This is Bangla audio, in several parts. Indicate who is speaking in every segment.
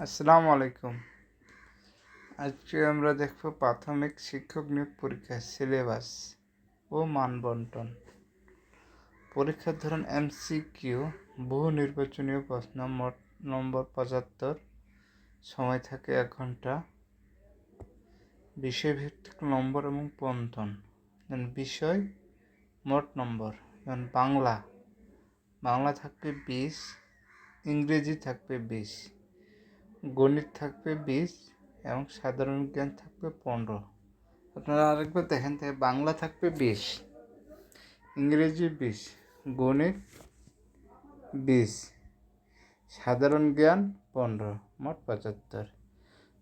Speaker 1: আসসালামু আলাইকুম। আজকে আমরা দেখব প্রাথমিক শিক্ষক নিয়োগ পরীক্ষা সিলেবাস ও মানবন্টন। পরীক্ষার ধরন এমসিকিউ, বহু নির্বাচনীয় প্রশ্ন, মোট নম্বর পঁচাত্তর, সময় থাকে এক ঘণ্টা, বিষয়ভিত্তিক নম্বর এবং পন্থন বিষয়, মোট নম্বর যেমন বাংলা বাংলা থাকবে বিশ, ইংরেজি থাকবে বিশ। গণিত থাকবে বিশ এবং সাধারণ জ্ঞান থাকবে পনেরো। আপনারা আরেকবার দেখেন তাই বাংলা থাকবে বিশ, ইংরেজি বিশ, গণিত বিশ, সাধারণ জ্ঞান পনেরো, মোট পঁচাত্তর।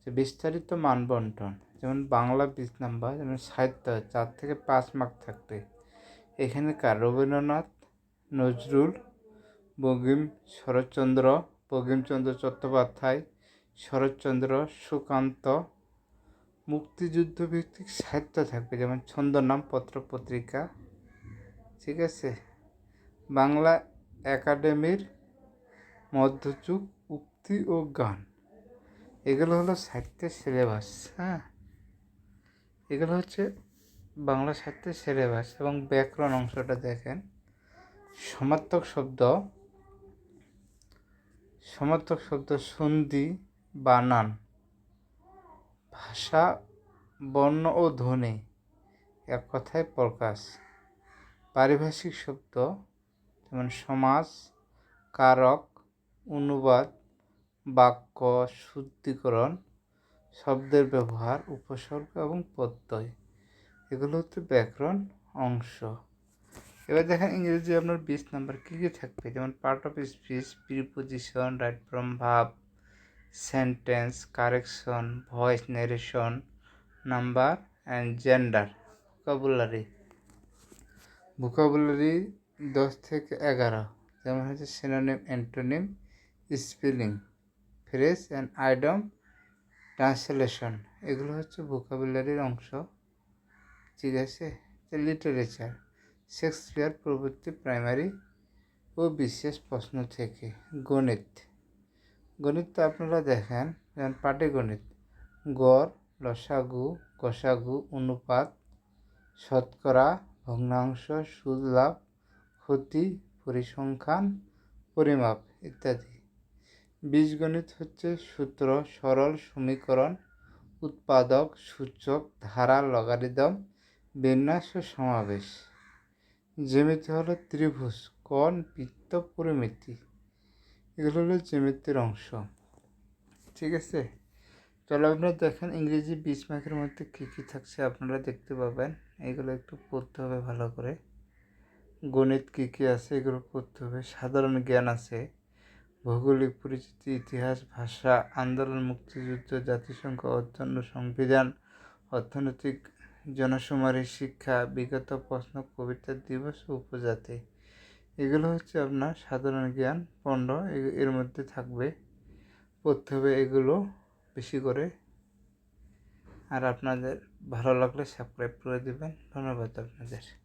Speaker 1: বিস্তারিত মানবন্টন যেমন বাংলা বিশ নাম্বার, যেমন সাহিত্য, চার থেকে পাঁচ মার্ক থাকবে। এখানে কার? রবীন্দ্রনাথ, নজরুল বঙ্কিম শরৎচন্দ্র বঙ্কিমচন্দ্র চট্টোপাধ্যায় শরৎচন্দ্র, সুকান্ত মুক্তিযুদ্ধ ভিত্তিক সাহিত্য থাকবে, যেমন ছন্দনাম পত্র পত্রিকা, ঠিক আছে? বাংলা একাডেমির মধ্যযুগ, উক্তি ও গান। এগুলো হলো সাহিত্যের সিলেবাস হ্যাঁ? এগুলো হচ্ছে বাংলা সাহিত্যের সিলেবাস এবং ব্যাকরণ অংশটা দেখেন। সমার্থক শব্দ সমার্থক শব্দ সন্ধি বানান ভাষা, বর্ণ ও ধ্বনি এক কথায় প্রকাশ। পারিভাষিক শব্দ যেমন সমাজ, কারক, অনুবাদ, বাক্য, শুদ্ধিকরণ, শব্দের ব্যবহার, উপসর্গ এবং প্রত্যয়। এগুলো হচ্ছে ব্যাকরণ অংশ। এবার দেখেন ইংরেজি আপনার বিশ নাম্বার কী কী থাকবে? যেমন part of speech preposition right from ভাব sentence correction voice narration number and gender vocabulary vocabulary দশ থেকে এগারো। যেমন হচ্ছে synonym antonym spelling phrase and idiom translation এগুলো হচ্ছে ভোকাবুলারির অংশ। ঠিক আছে? লিটারেচার শেক্সপিয়ার প্রভৃতি প্রাইমারি ও বিশেষ প্রশ্ন থেকে গণিত। গণিত তো আপনারা দেখেন, যেমন পাটিগণিত গড়, লসাগু কষাগু অনুপাত, শতকরা, ভগ্নাংশ, সুদ লাভ, ক্ষতি, পরিসংখ্যান, পরিমাপ ইত্যাদি। বীজগণিত হচ্ছে সূত্র, সরল সমীকরণ, উৎপাদক, সূচক, ধারা, লগারিদম, বিন্যাস ও সমাবেশ। জ্যামিতি হলো ত্রিভুজ, কোণ, বৃত্ত, পরিমিতি। এগুলো হলো জ্যামিতির অংশ। ঠিক আছে? চলো আপনারা দেখেন ইংরেজি বিশ মার্কের মধ্যে কী কী থাকছে আপনারা দেখতে পাবেন। এগুলো একটু পড়তে হবে ভালো করে। গণিত কী কী আছে এগুলো পড়তে হবে। সাধারণ জ্ঞান আছে। ভৌগোলিক পরিচিতি, ইতিহাস, ভাষা, আন্দোলন, মুক্তিযুদ্ধ, জাতিসংঘ, অধ্যয়ন, সংবিধান, অর্থনৈতিক জনশুমারি শিক্ষা, বিগত প্রশ্ন, কবিতা, দিবস, উপজাতি। এগুলো হচ্ছে আপনার সাধারণ জ্ঞান, পণ্ড এর মধ্যে থাকবে। পড়তে হবে এগুলো বেশি করে। আর আপনাদের ভালো লাগলে সাবস্ক্রাইব করে দেবেন। ধন্যবাদ আপনাদের।